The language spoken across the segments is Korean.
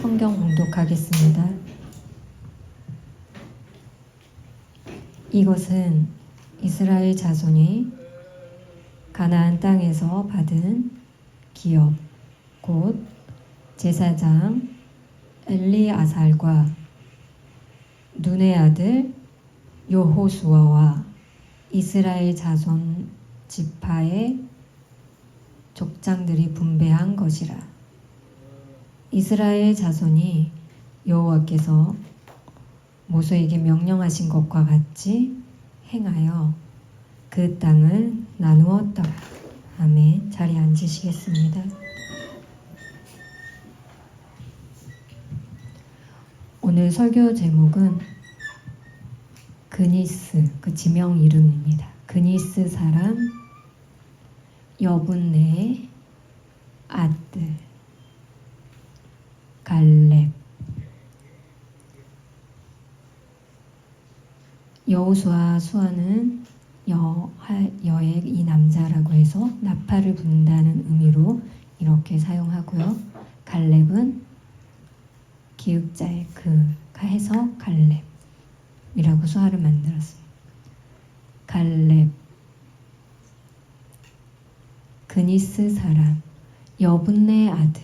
성경 공독하겠습니다. 이것은 이스라엘 자손이 가나안 땅에서 받은 기업 곧 제사장 엘리아살과 눈의 아들 요호수아와 이스라엘 자손 지파의 족장들이 분배한 것이라. 이스라엘 자손이 여호와께서 모세에게 명령하신 것과 같이 행하여 그 땅을 나누었다. 아멘. 자리에 앉으시겠습니다. 오늘 설교 제목은 그니스, 그 지명 이름입니다. 그니스 사람 여분네 아들 갈렙 여호수아 수아는 여, 여의 이 남자라고 해서 나팔을 분다는 의미로 이렇게 사용하고요. 갈렙은 기읍자의 그가 해서 갈렙이라고 수아를 만들었습니다. 갈렙 그니스 사람 여분네 아들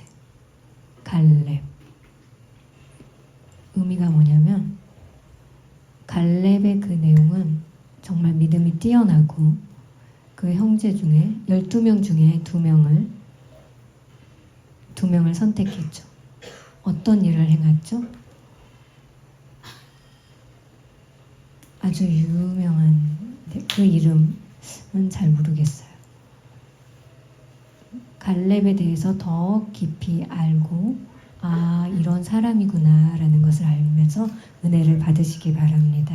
갈렙 의미가 뭐냐면 갈렙의 그 내용은 정말 믿음이 뛰어나고 그 형제 중에 12명 중에 두 명을 두 명을 선택했죠. 어떤 일을 행했죠? 아주 유명한 그 이름은 잘 모르겠어요. 갈렙에 대해서 더 깊이 알고 아 이런 사람이구나 라는 것을 알면서 은혜를 받으시기 바랍니다.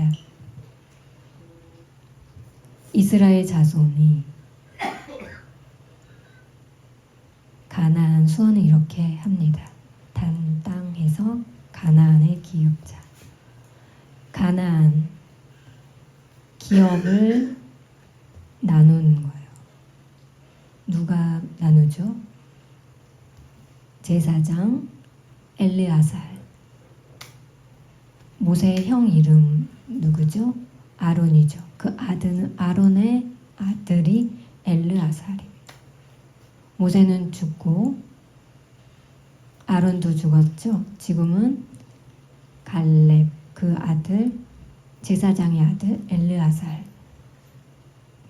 이스라엘 자손이 가나안 수원을 이렇게 합니다. 단 땅에서 가나안의 기업자. 가나안 기업을 나누는 거예요. 누가 나누죠? 제사장 엘리아살. 모세의 형 이름 누구죠? 아론이죠. 그 아들은 아론의 아들이 엘르아살입니다. 모세는 죽고 아론도 죽었죠. 지금은 갈렙 그 아들 제사장의 아들 엘르아살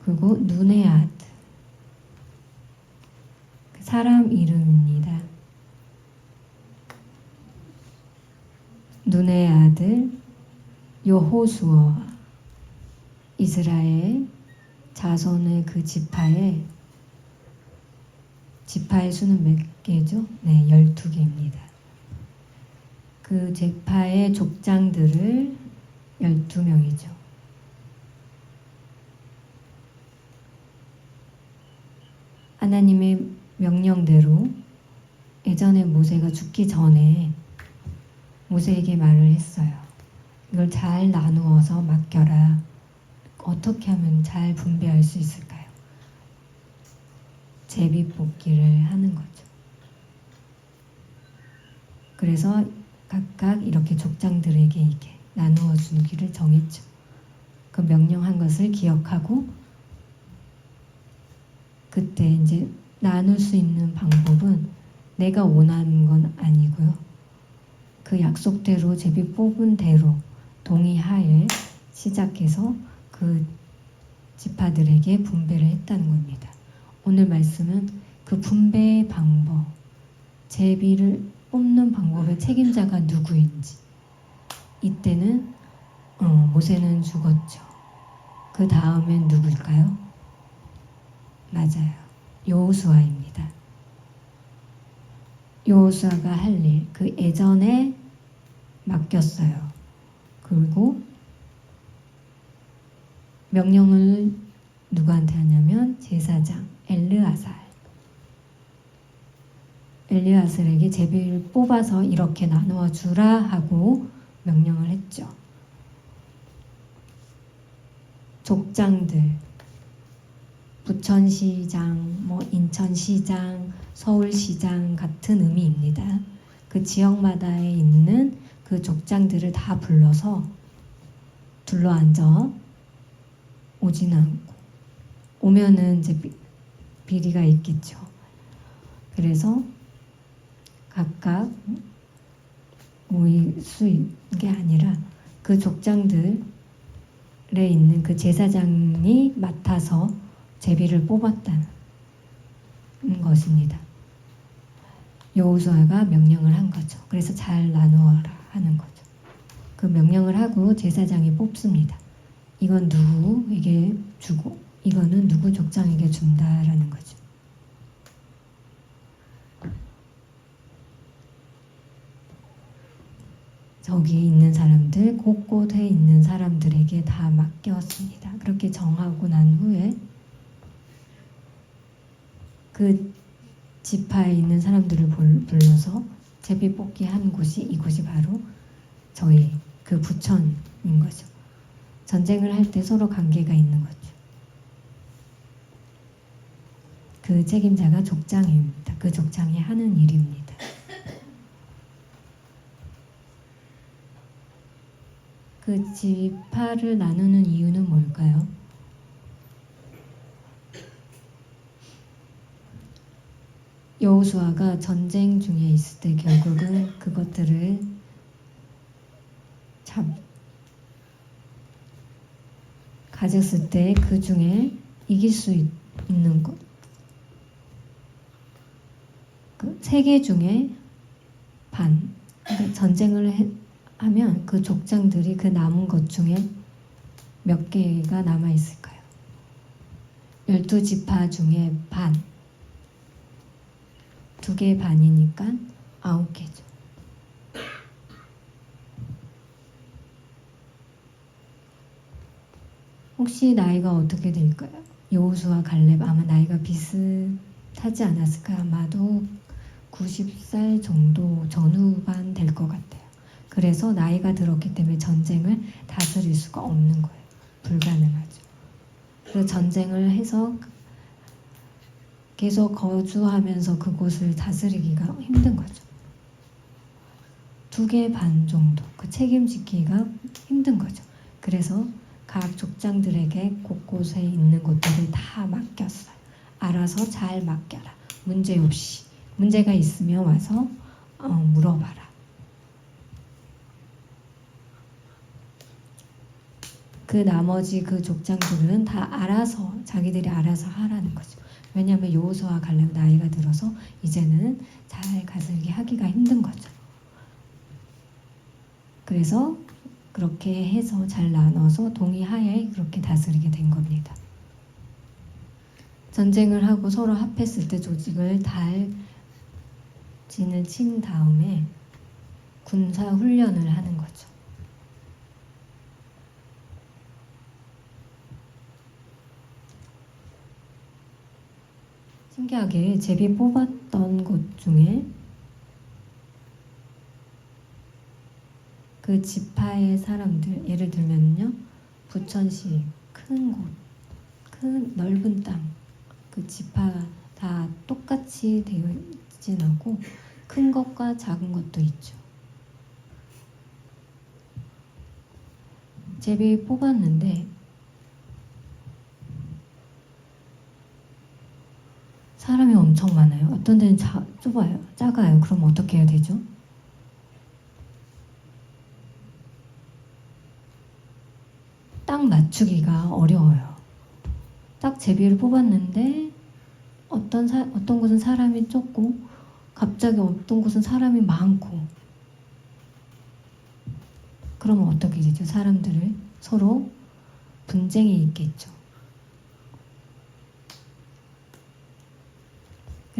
그리고 눈의 아들 그 사람 이름입니다. 눈의 아들 여호수아 이스라엘 자손의 그 지파에 지파의 수는 몇 개죠? 네, 12개입니다. 그 지파의 족장들을 12명이죠. 하나님의 명령대로 예전에 모세가 죽기 전에 모세에게 말을 했어요. 이걸 잘 나누어서 맡겨라. 어떻게 하면 잘 분배할 수 있을까요? 제비 뽑기를 하는 거죠. 그래서 각각 이렇게 족장들에게 이렇게 나누어 주기를 정했죠. 그 명령한 것을 기억하고 그때 이제 나눌 수 있는 방법은 내가 원하는 건 아니고요. 그 약속대로 제비 뽑은 대로 동의하에 시작해서 그 지파들에게 분배를 했다는 겁니다. 오늘 말씀은 그 분배의 방법, 제비를 뽑는 방법의 책임자가 누구인지. 이때는 어, 모세는 죽었죠. 그 다음엔 누구일까요? 맞아요. 여호수아입니다. 여호수아가 할 일, 그 예전에 맡겼어요. 그리고 명령을 누구한테 하냐면 제사장 엘르아살. 엘르아살에게 제비를 뽑아서 이렇게 나누어 주라 하고 명령을 했죠. 족장들 부천시장, 뭐 인천시장, 서울시장 같은 의미입니다. 그 지역마다에 있는 그 족장들을 다 불러서 둘러 앉아 오지는 않고 오면은 이제 비, 비리가 있겠죠. 그래서 각각 모일 수 있는 게 아니라 그 족장들에 있는 그 제사장이 맡아서 제비를 뽑았다는 것입니다. 여호수아가 명령을 한 거죠. 그래서 잘 나누어라 하는 거죠. 그 명령을 하고 제사장이 뽑습니다. 이건 누구에게 주고 이거는 누구 족장에게 준다라는 거죠. 저기 있는 사람들, 곳곳에 있는 사람들에게 다 맡겼습니다. 그렇게 정하고 난 후에 그 지파에 있는 사람들을 불- 불러서 제비 뽑기 한 곳이 이곳이 바로 저희 그 부천인 거죠. 전쟁을 할 때 서로 관계가 있는 거죠. 그 책임자가 족장입니다. 그 족장이 하는 일입니다. 그 지파를 나누는 이유는 뭘까요? 여호수아가 전쟁 중에 있을 때 결국은 그것들을 잡 가졌을 때 그 중에 이길 수 있, 있는 것. 그 세 개 중에 반. 그러니까 전쟁을 해, 하면 그 족장들이 그 남은 것 중에 몇 개가 남아 있을까요? 열두 지파 중에 반. 두 개 반이니까 아홉 개죠. 혹시 나이가 어떻게 될까요? 여호수와 갈렙 아마 나이가 비슷하지 않았을까? 아마도 90살 정도 전후반 될 것 같아요. 그래서 나이가 들었기 때문에 전쟁을 다스릴 수가 없는 거예요. 불가능하죠. 그래서 전쟁을 해서 계속 거주하면서 그곳을 다스리기가 힘든 거죠. 두 개 반 정도 그 책임지기가 힘든 거죠. 그래서 각 족장들에게 곳곳에 있는 곳들을 다 맡겼어요. 알아서 잘 맡겨라. 문제 없이 문제가 있으면 와서 어, 물어봐라. 그 나머지 그 족장들은 다 알아서 자기들이 알아서 하라는 거죠. 왜냐하면 여호수아 갈렙 나이가 들어서 이제는 잘 가슬기 하기가 힘든 거죠. 그래서 그렇게 해서 잘 나눠서 동의하에 그렇게 다스리게 된 겁니다. 전쟁을 하고 서로 합했을 때 조직을 달 진을 친 다음에 군사 훈련을 하는 거죠. 신기하게 제비 뽑았던 곳 중에 그 지파의 사람들 예를 들면요 부천시 큰 곳, 큰 넓은 땅 그 지파가 다 똑같이 되어 있진 않고 큰 것과 작은 것도 있죠. 제비 뽑았는데 사람이 엄청 많아요. 어떤 데는 자, 좁아요, 작아요. 그럼 어떻게 해야 되죠? 딱 맞추기가 어려워요. 딱 제비를 뽑았는데 어떤 사, 어떤 곳은 사람이 적고 갑자기 어떤 곳은 사람이 많고 그러면 어떻게 되죠? 사람들을 서로 분쟁이 있겠죠.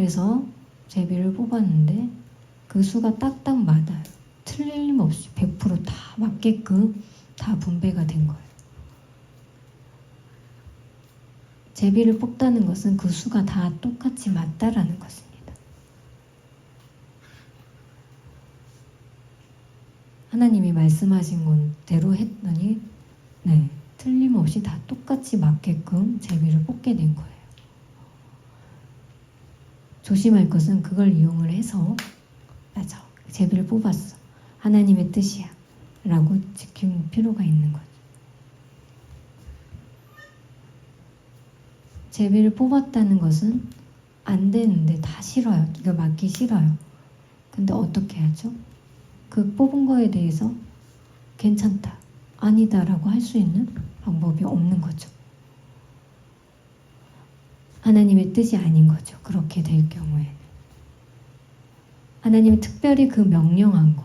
그래서 제비를 뽑았는데 그 수가 딱딱 맞아요. 틀림없이 100%다 맞게끔 다 분배가 된 거예요. 제비를 뽑다는 것은 그 수가 다 똑같이 맞다라는 것입니다. 하나님이 말씀하신 대로 했더니 네, 틀림없이 다 똑같이 맞게끔 제비를 뽑게 된 거예요. 조심할 것은 그걸 이용을 해서 맞아 제비를 뽑았어. 하나님의 뜻이야. 라고 지킬 필요가 있는 거죠. 제비를 뽑았다는 것은 안 되는데 다 싫어요. 이거 맞기 싫어요. 근데 어떻게 하죠? 그 뽑은 거에 대해서 괜찮다, 아니다라고 할 수 있는 방법이 없는 거죠. 하나님의 뜻이 아닌 거죠. 그렇게 될 경우에는. 하나님이 특별히 그 명령한 거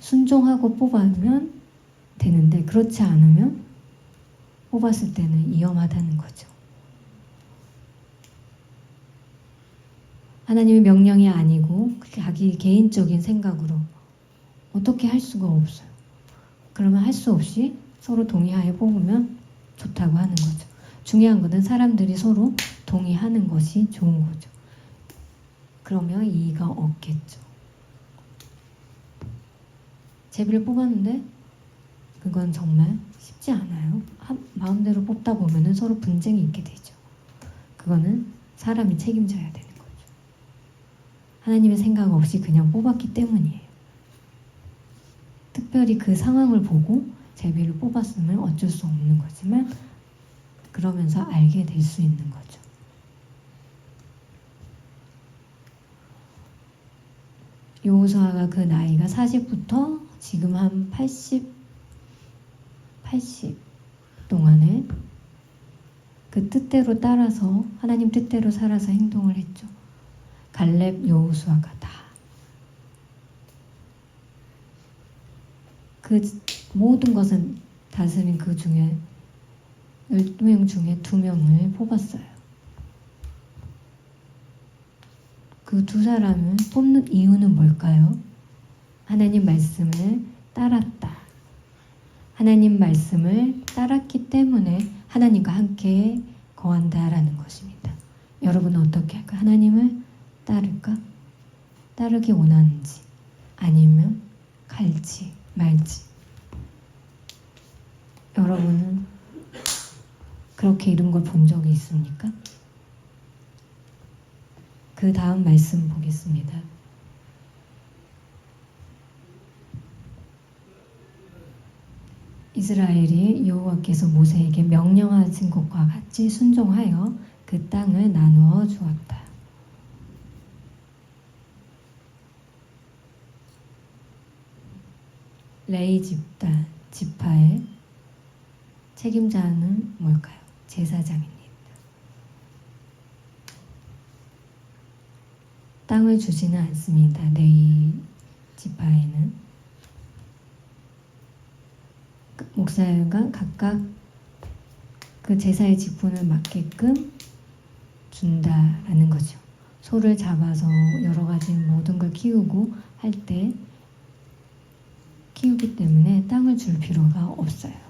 순종하고 뽑으면 되는데 그렇지 않으면 뽑았을 때는 위험하다는 거죠. 하나님의 명령이 아니고 자기 개인적인 생각으로 어떻게 할 수가 없어요. 그러면 할 수 없이 서로 동의하에 뽑으면 좋다고 하는 거죠. 중요한 것은 사람들이 서로 동의하는 것이 좋은 거죠. 그러면 이의가 없겠죠. 제비를 뽑았는데 그건 정말 쉽지 않아요. 한, 마음대로 뽑다 보면은 서로 분쟁이 있게 되죠. 그거는 사람이 책임져야 되는 거죠. 하나님의 생각 없이 그냥 뽑았기 때문이에요. 특별히 그 상황을 보고 제비를 뽑았으면 어쩔 수 없는 거지만 그러면서 알게 될 수 있는 거죠. 요호수아가 그 나이가 40부터 지금 한 80, 80 동안에 그 뜻대로 따라서 하나님 뜻대로 살아서 행동을 했죠. 갈렙 여호수아가 다. 그 모든 것은 다스린 그 중에 12명 중에 2명을 뽑았어요. 그 두 사람을 뽑는 이유는 뭘까요? 하나님 말씀을 따랐다. 하나님 말씀을 따랐기 때문에 하나님과 함께 거한다라는 것입니다. 여러분은 어떻게 할까? 하나님을 따를까? 따르기 원하는지 아니면 갈지 말지 여러분은 그렇게 이런 걸본 적이 있습니까? 그 다음 말씀 보겠습니다. 이스라엘이 여호와께서 모세에게 명령하신 것과 같이 순종하여 그 땅을 나누어 주었다. 레이 집단 지파의 책임자는 뭘까요? 제사장입니다. 땅을 주지는 않습니다. 레이 지파에는 그 목사가 각각 그 제사의 직분을 맡게끔 준다라는 거죠. 소를 잡아서 여러 가지 모든 걸 키우고 할 때 키우기 때문에 땅을 줄 필요가 없어요.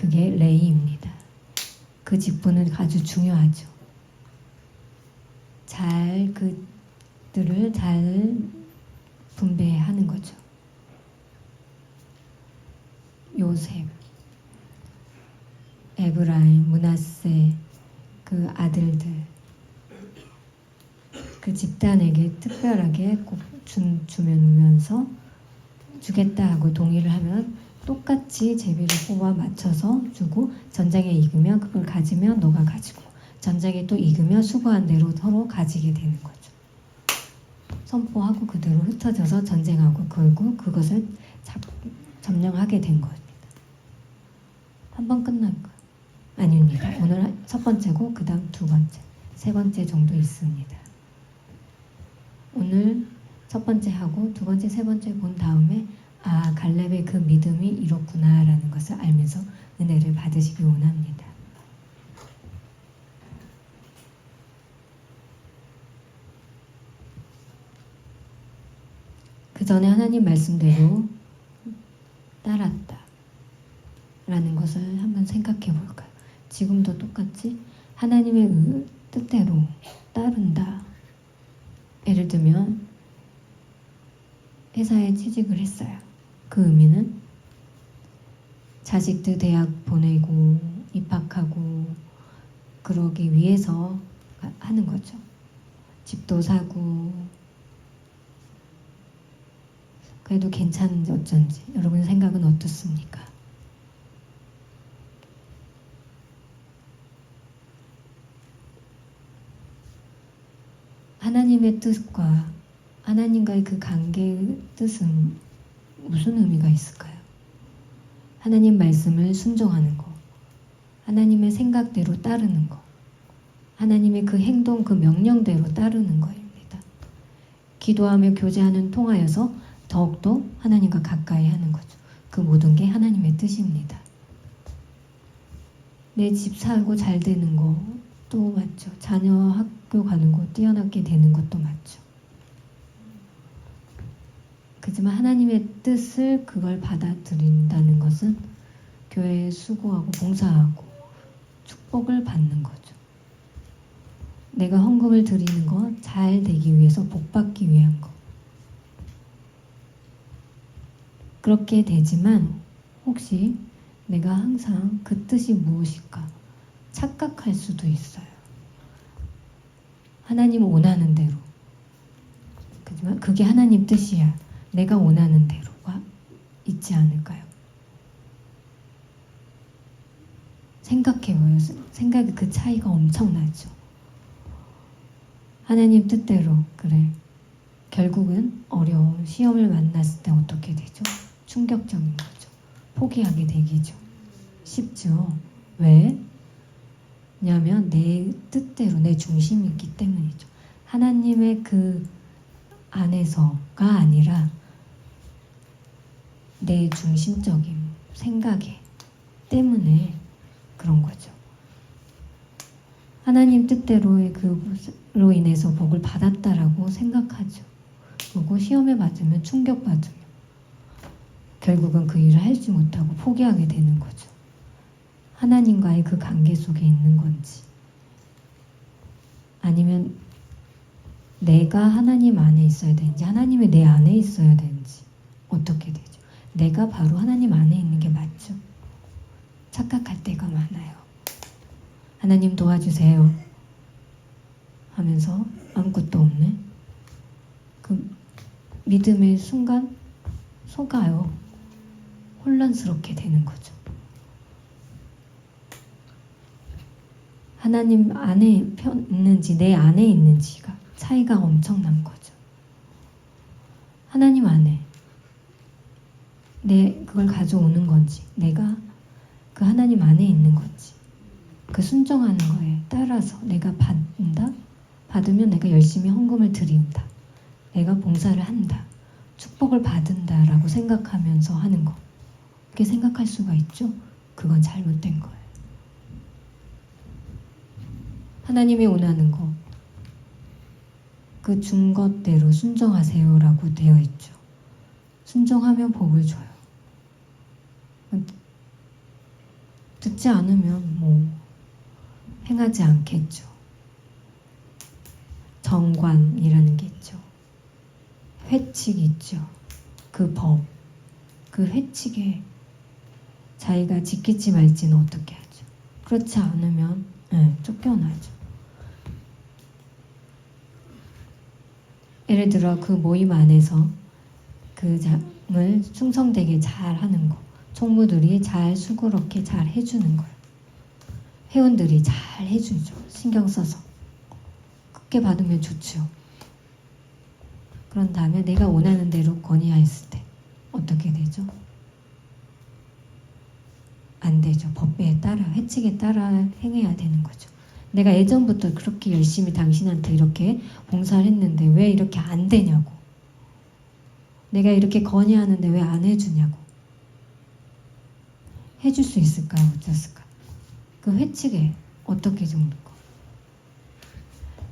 그게 레이입니다. 그 직분은 아주 중요하죠. 잘 그들을 잘 분배하는 거죠. 요셉, 에브라임, 문하세 그 아들들 그 집단에게 특별하게 꼭 준, 주면서 주겠다 하고 동의를 하면 똑같이 제비를 뽑아 맞춰서 주고 전쟁에 이기면 그걸 가지면 너가 가지고 전쟁에 또 이기면 수고한 대로 서로 가지게 되는 거죠. 선포하고 그대로 흩어져서 전쟁하고 걸고 그것을 잡, 점령하게 된 겁니다. 한 번 끝날까? 아닙니다. 오늘 첫 번째고 그 다음 두 번째, 세 번째 정도 있습니다. 오늘 첫 번째 하고 두 번째, 세 번째 본 다음에 아 갈렙의 그 믿음이 이렇구나라는 것을 알면서 은혜를 받으시기 원합니다. 그 전에 하나님 말씀대로 따랐다. 라는 것을 한번 생각해 볼까요? 지금도 똑같이 하나님의 의- 뜻대로 따른다. 예를 들면 회사에 취직을 했어요. 그 의미는 자식들 대학 보내고 입학하고 그러기 위해서 하는 거죠. 집도 사고 그래도 괜찮은지 어쩐지 여러분 생각은 어떻습니까? 하나님의 뜻과 하나님과의 그 관계의 뜻은 무슨 의미가 있을까요? 하나님 말씀을 순종하는 거, 하나님의 생각대로 따르는 거, 하나님의 그 행동, 그 명령대로 따르는 거입니다. 기도하며 교제하는 통하여서 더욱더 하나님과 가까이 하는 거죠. 그 모든 게 하나님의 뜻입니다. 내 집 살고 잘 되는 것도 맞죠. 자녀 학교 가는 거 뛰어나게 되는 것도 맞죠. 그지만 하나님의 뜻을 그걸 받아들인다는 것은 교회에 수고하고 봉사하고 축복을 받는 거죠. 내가 헌금을 드리는 거잘 되기 위해서 복 받기 위한 거. 그렇게 되지만 혹시 내가 항상 그 뜻이 무엇일까 착각할 수도 있어요. 하나님 원하는 대로. 그지만 그게 하나님 뜻이야. 내가 원하는 대로가 있지 않을까요? 생각해봐요. 생각의 그 차이가 엄청나죠. 하나님 뜻대로 그래. 결국은 어려운 시험을 만났을 때 어떻게 되죠? 충격적인 거죠. 포기하게 되기죠. 쉽죠. 왜? 왜냐하면 내 뜻대로 내 중심이 있기 때문이죠. 하나님의 그 안에서가 아니라 내 중심적인 생각에 때문에 그런 거죠. 하나님 뜻대로의 그로 인해서 복을 받았다라고 생각하죠. 그리고 시험에 맞으면 충격받으며 결국은 그 일을 하지 못하고 포기하게 되는 거죠. 하나님과의 그 관계 속에 있는 건지 아니면 내가 하나님 안에 있어야 되는지 하나님이 내 안에 있어야 되는지 어떻게 되죠? 내가 바로 하나님 안에 있는 게 맞죠? 착각할 때가 많아요. 하나님 도와주세요. 하면서 아무것도 없네. 그 믿음의 순간 속아요. 혼란스럽게 되는 거죠. 하나님 안에 편- 있는지 내 안에 있는지가 차이가 엄청난 거죠. 하나님 안에 내 그걸 가져오는 건지 내가 그 하나님 안에 있는 건지 그 순종하는 거에 따라서 내가 받는다? 받으면 내가 열심히 헌금을 드린다. 내가 봉사를 한다. 축복을 받은다라고 생각하면서 하는 거. 그렇게 생각할 수가 있죠? 그건 잘못된 거예요. 하나님이 원하는 거. 그 준 것대로 순종하세요라고 되어 있죠. 순종하면 복을 줘요 듣지 않으면 뭐 행하지 않겠죠. 정관이라는 게 있죠. 회칙이 있죠. 그 법, 그 회칙에 자기가 지킬지 말지는 어떻게 하죠. 그렇지 않으면 네, 쫓겨나죠. 예를 들어 그 모임 안에서 그 장을 충성되게 잘 하는 거. 총무들이 잘 수고롭게 잘 해주는 거예요. 회원들이 잘 해주죠. 신경 써서. 크게 받으면 좋죠. 그런 다음에 내가 원하는 대로 건의하였을 때 어떻게 되죠? 안 되죠. 법에 따라, 회칙에 따라 행해야 되는 거죠. 내가 예전부터 그렇게 열심히 당신한테 이렇게 봉사를 했는데 왜 이렇게 안 되냐고. 내가 이렇게 건의하는데 왜 안 해주냐고. 해줄 수 있을까요? 어쩌을까? 그 회칙에 어떻게 정도고?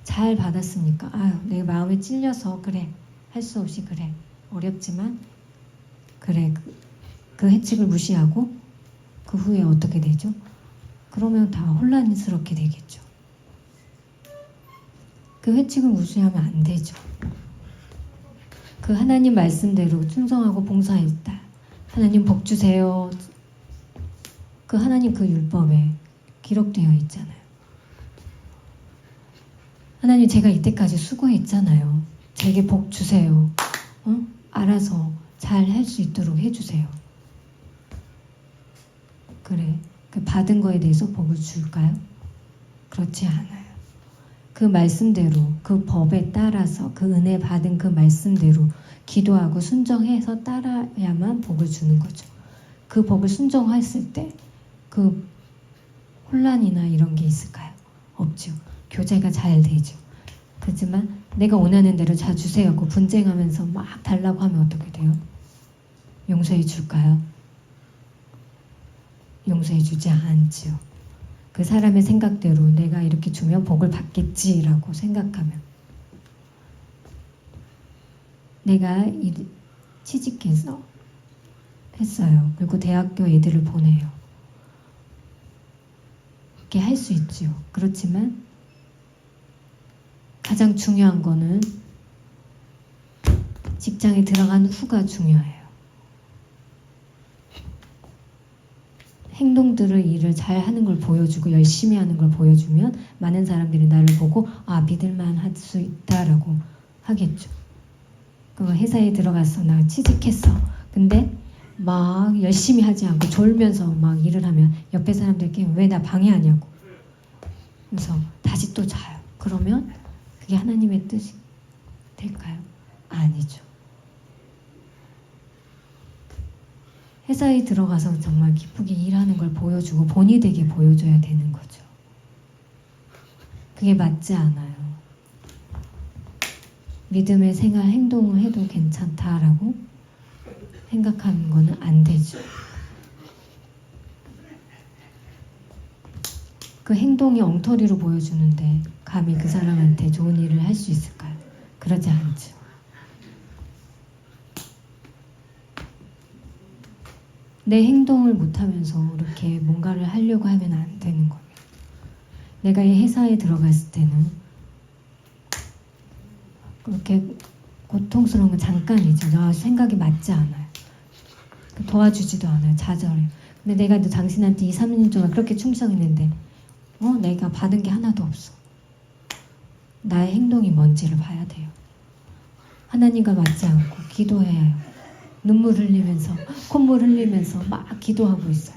잘 받았으니까 아유 내 마음에 찔려서 그래 할 수 없이 그래 어렵지만 그래 그, 그 회칙을 무시하고 그 후에 어떻게 되죠? 그러면 다 혼란스럽게 되겠죠. 그 회칙을 무시하면 안 되죠. 그 하나님 말씀대로 충성하고 봉사했다. 하나님 복 주세요. 그 하나님 그 율법에 기록되어 있잖아요. 하나님 제가 이때까지 수고했잖아요. 제게 복 주세요. 어? 알아서 잘 할 수 있도록 해주세요. 그래. 그 받은 거에 대해서 복을 줄까요? 그렇지 않아요. 그 말씀대로, 그 법에 따라서, 그 은혜 받은 그 말씀대로 기도하고 순정해서 따라야만 복을 주는 거죠. 그 법을 순정했을 때 그 혼란이나 이런 게 있을까요? 없죠. 교제가 잘 되죠. 그렇지만 내가 원하는 대로 자 주세요 하고 분쟁하면서 막 달라고 하면 어떻게 돼요? 용서해 줄까요? 용서해 주지 않지요. 그 사람의 생각대로 내가 이렇게 주면 복을 받겠지라고 생각하면 내가 이- 취직해서 했어요. 그리고 대학교 애들을 보내요. 이렇게 할 수 있죠. 그렇지만 가장 중요한 거는 직장에 들어간 후가 중요해요. 행동들을 일을 잘 하는 걸 보여주고 열심히 하는 걸 보여주면 많은 사람들이 나를 보고 아 믿을만 할 수 있다라고 하겠죠. 그 회사에 들어가서 나 취직했어. 근데 막 열심히 하지 않고 졸면서 막 일을 하면 옆에 사람들께 왜 나 방해하냐고. 그래서 다시 또 자요. 그러면 그게 하나님의 뜻이 될까요? 아니죠. 회사에 들어가서 정말 기쁘게 일하는 걸 보여주고 본이 되게 보여줘야 되는 거죠. 그게 맞지 않아요. 믿음의 생활 행동을 해도 괜찮다라고 생각하는 거는 안 되죠. 그 행동이 엉터리로 보여주는데 감히 그 사람한테 좋은 일을 할 수 있을까요? 그러지 않죠. 내 행동을 못하면서 이렇게 뭔가를 하려고 하면 안 되는 거예요. 내가 이 회사에 들어갔을 때는 그렇게 고통스러운 건 잠깐이죠. 나 생각이 맞지 않아요. 도와주지도 않아요. 좌절해요. 근데 내가 너 당신한테 2, 3년 동안 그렇게 충성했는데 어? 내가 받은 게 하나도 없어. 나의 행동이 뭔지를 봐야 돼요. 하나님과 맞지 않고 기도해야 해요. 눈물 흘리면서 콧물 흘리면서 막 기도하고 있어요.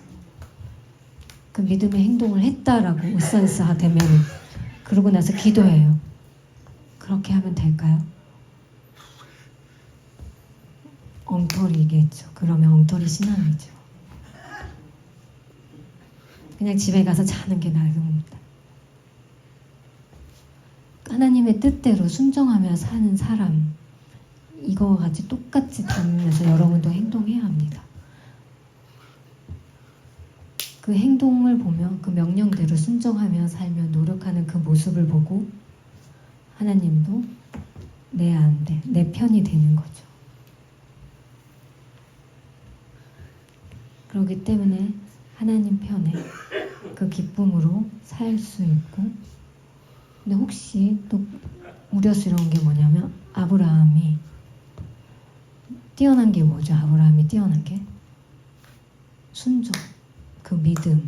그 믿음의 행동을 했다라고 으쌰으쌰 되면 그러고 나서 기도해요. 그렇게 하면 될까요? 엉터리겠죠. 그러면 엉터리 신앙이죠. 그냥 집에 가서 자는 게 나은 겁니다. 하나님의 뜻대로 순종하며 사는 사람 이거와 같이 똑같이 담으면서 여러분도 행동해야 합니다. 그 행동을 보면 그 명령대로 순종하며 살며 노력하는 그 모습을 보고 하나님도 내 안돼 내 편이 되는 거죠. 그렇기 때문에 하나님 편에 그 기쁨으로 살 수 있고 근데 혹시 또 우려스러운 게 뭐냐면 아브라함이 뛰어난 게 뭐죠? 아브라함이 뛰어난 게 순종, 그 믿음의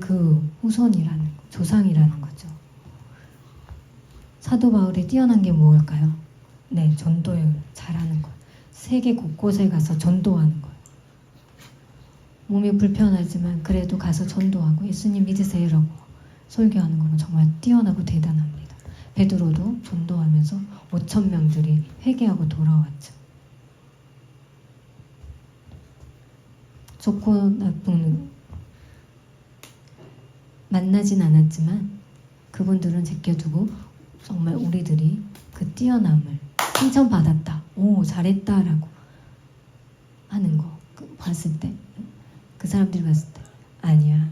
그 후손이라는 거, 조상이라는 거죠. 사도 바울이 뛰어난 게 뭘까요? 네, 전도를 잘하는 것. 세계 곳곳에 가서 전도하는 것. 몸이 불편하지만 그래도 가서 전도하고 예수님 믿으세요 라고 설교하는 거는 정말 뛰어나고 대단합니다. 베드로도 전도하면서 5천 명들이 회개하고 돌아왔죠. 좋고 나쁜 만나진 않았지만 그분들은 제껴두고 정말 우리들이 그 뛰어남을 칭찬받았다. 오 잘했다라고 하는 거그 봤을 때 그 사람들이 봤을 때 아니야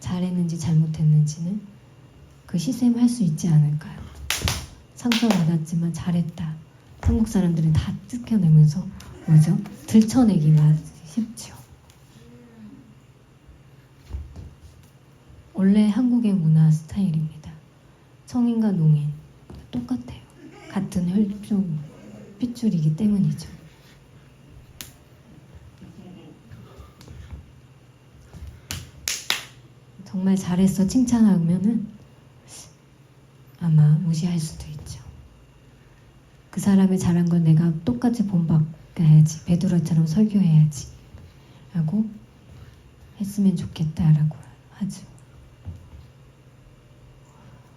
잘했는지 잘못했는지는 그 시샘 할 수 있지 않을까요? 상처받았지만 잘했다. 한국 사람들은 다 뜯겨내면서 뭐죠? 들춰내기만 쉽죠. 원래 한국의 문화 스타일입니다. 성인과 농인 똑같아요. 같은 혈종 핏줄이기 때문이죠. 정말 잘했어 칭찬하면은 아마 무시할 수도 있죠. 그 사람이 잘한 건 내가 똑같이 본받아야지. 베드로처럼 설교해야지. 라고 했으면 좋겠다라고 하죠.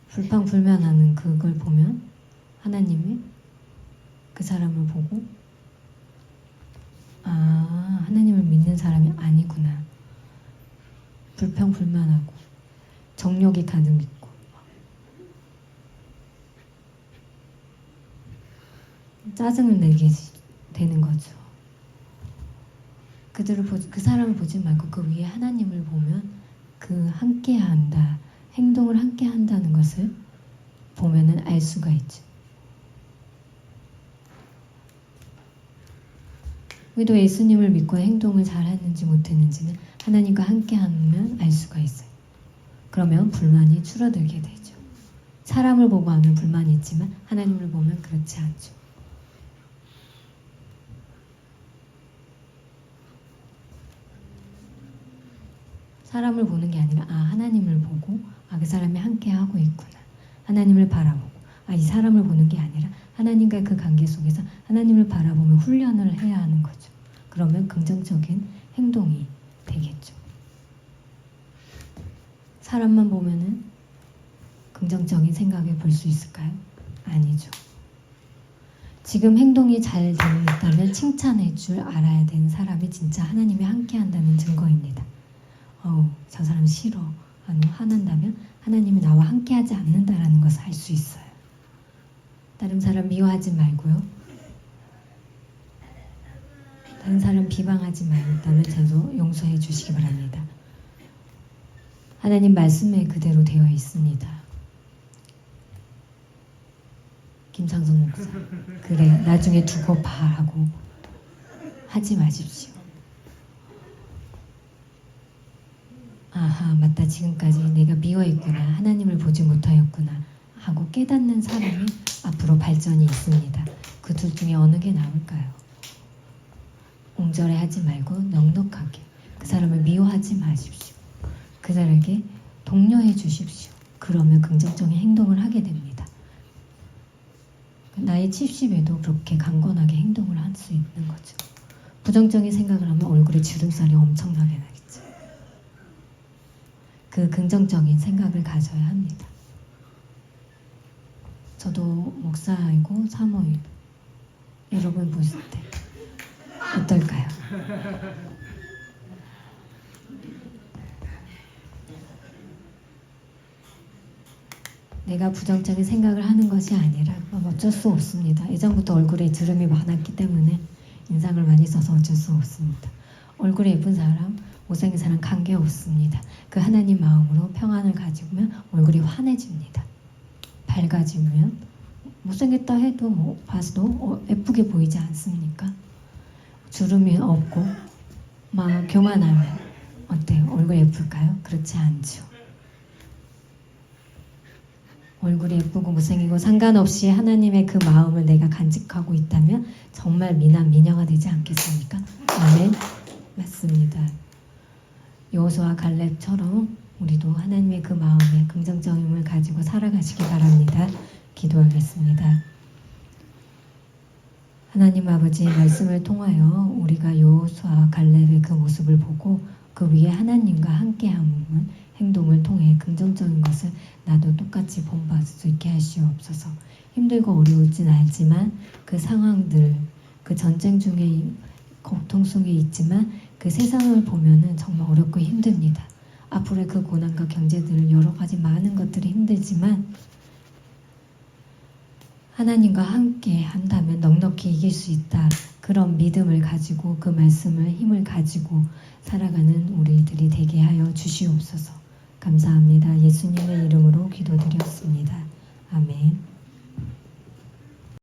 불평불만하는 그걸 보면 하나님이 그 사람을 보고 아 하나님을 믿는 사람이 아니구나 불평불만하고 정욕이 가득 있고 짜증을 내게 되는 거죠. 그들을 보, 그 사람을 보지 말고 그 위에 하나님을 보면 그 함께 한다 행동을 함께 한다는 것을 보면은 알 수가 있죠. 우리도 예수님을 믿고 행동을 잘했는지 못했는지는 하나님과 함께하면 알 수가 있어요. 그러면 불만이 줄어들게 되죠. 사람을 보고 하면 불만이 있지만 하나님을 보면 그렇지 않죠. 사람을 보는 게 아니라 아 하나님을 보고 아 그 사람이 함께 하고 있구나 하나님을 바라보고 아 이 사람을 보는 게 아니라 하나님과의 그 관계 속에서 하나님을 바라보며 훈련을 해야 하는 거죠. 그러면 긍정적인 행동이 되겠죠. 사람만 보면은 긍정적인 생각을 볼 수 있을까요? 아니죠. 지금 행동이 잘 되고 있다면 칭찬해 줄 알아야 되는 사람이 진짜 하나님이 함께 한다는 증거입니다. 어우, 저 사람 싫어. 아니, 화난다면 하나님이 나와 함께 하지 않는다라는 것을 알 수 있어요. 다른 사람 미워하지 말고요. 다른 사람 비방하지 말다면 저도 용서해 주시기 바랍니다. 하나님 말씀에 그대로 되어 있습니다. 김상성 목사. 그래, 나중에 두고 봐라고 하지 마십시오. 아하, 맞다. 지금까지 내가 미워했구나. 하나님을 보지 못하였구나. 하고 깨닫는 사람이 앞으로 발전이 있습니다. 그 둘 중에 어느 게 나을까요? 옹졸해 하지 말고 넉넉하게 그 사람을 미워하지 마십시오. 그 사람에게 독려해 주십시오. 그러면 긍정적인 행동을 하게 됩니다. 나이 70에도 그렇게 강건하게 행동을 할 수 있는 거죠. 부정적인 생각을 하면 얼굴에 주름살이 엄청나게 나겠죠. 그 긍정적인 생각을 가져야 합니다. 저도 목사이고 사모이고 여러분 보실 때 어떨까요? 내가 부정적인 생각을 하는 것이 아니라 뭐 어쩔 수 없습니다. 예전부터 얼굴에 주름이 많았기 때문에 인상을 많이 써서 어쩔 수 없습니다. 얼굴이 예쁜 사람, 못생긴 사람 관계 없습니다. 그 하나님 마음으로 평안을 가지면 얼굴이 환해집니다. 밝아지면 못생겼다 해도 뭐 봐도 어, 예쁘게 보이지 않습니까? 주름이 없고 막 교만하면 어때요? 얼굴 예쁠까요? 그렇지 않죠. 얼굴이 예쁘고 못생기고 상관없이 하나님의 그 마음을 내가 간직하고 있다면 정말 미남 미녀가 되지 않겠습니까? 아멘. 맞습니다. 여호수아 갈렙처럼 우리도 하나님의 그 마음에 긍정적임을 가지고 살아가시기 바랍니다. 기도하겠습니다. 하나님 아버지의 말씀을 통하여 우리가 여호수아 갈렙의 그 모습을 보고 그 위에 하나님과 함께하는 행동을 통해 긍정적인 것을 나도 똑같이 본받을 수 있게 하시옵소서. 힘들고 어려울진 알지만 그 상황들, 그 전쟁 중에 고통 속에 있지만 그 세상을 보면은 정말 어렵고 힘듭니다. 앞으로의 그 고난과 경제들 여러 가지 많은 것들이 힘들지만 하나님과 함께 한다면 넉넉히 이길 수 있다. 그런 믿음을 가지고 그 말씀을 힘을 가지고 살아가는 우리들이 되게 하여 주시옵소서. 감사합니다. 예수님의 이름으로 기도드렸습니다. 아멘.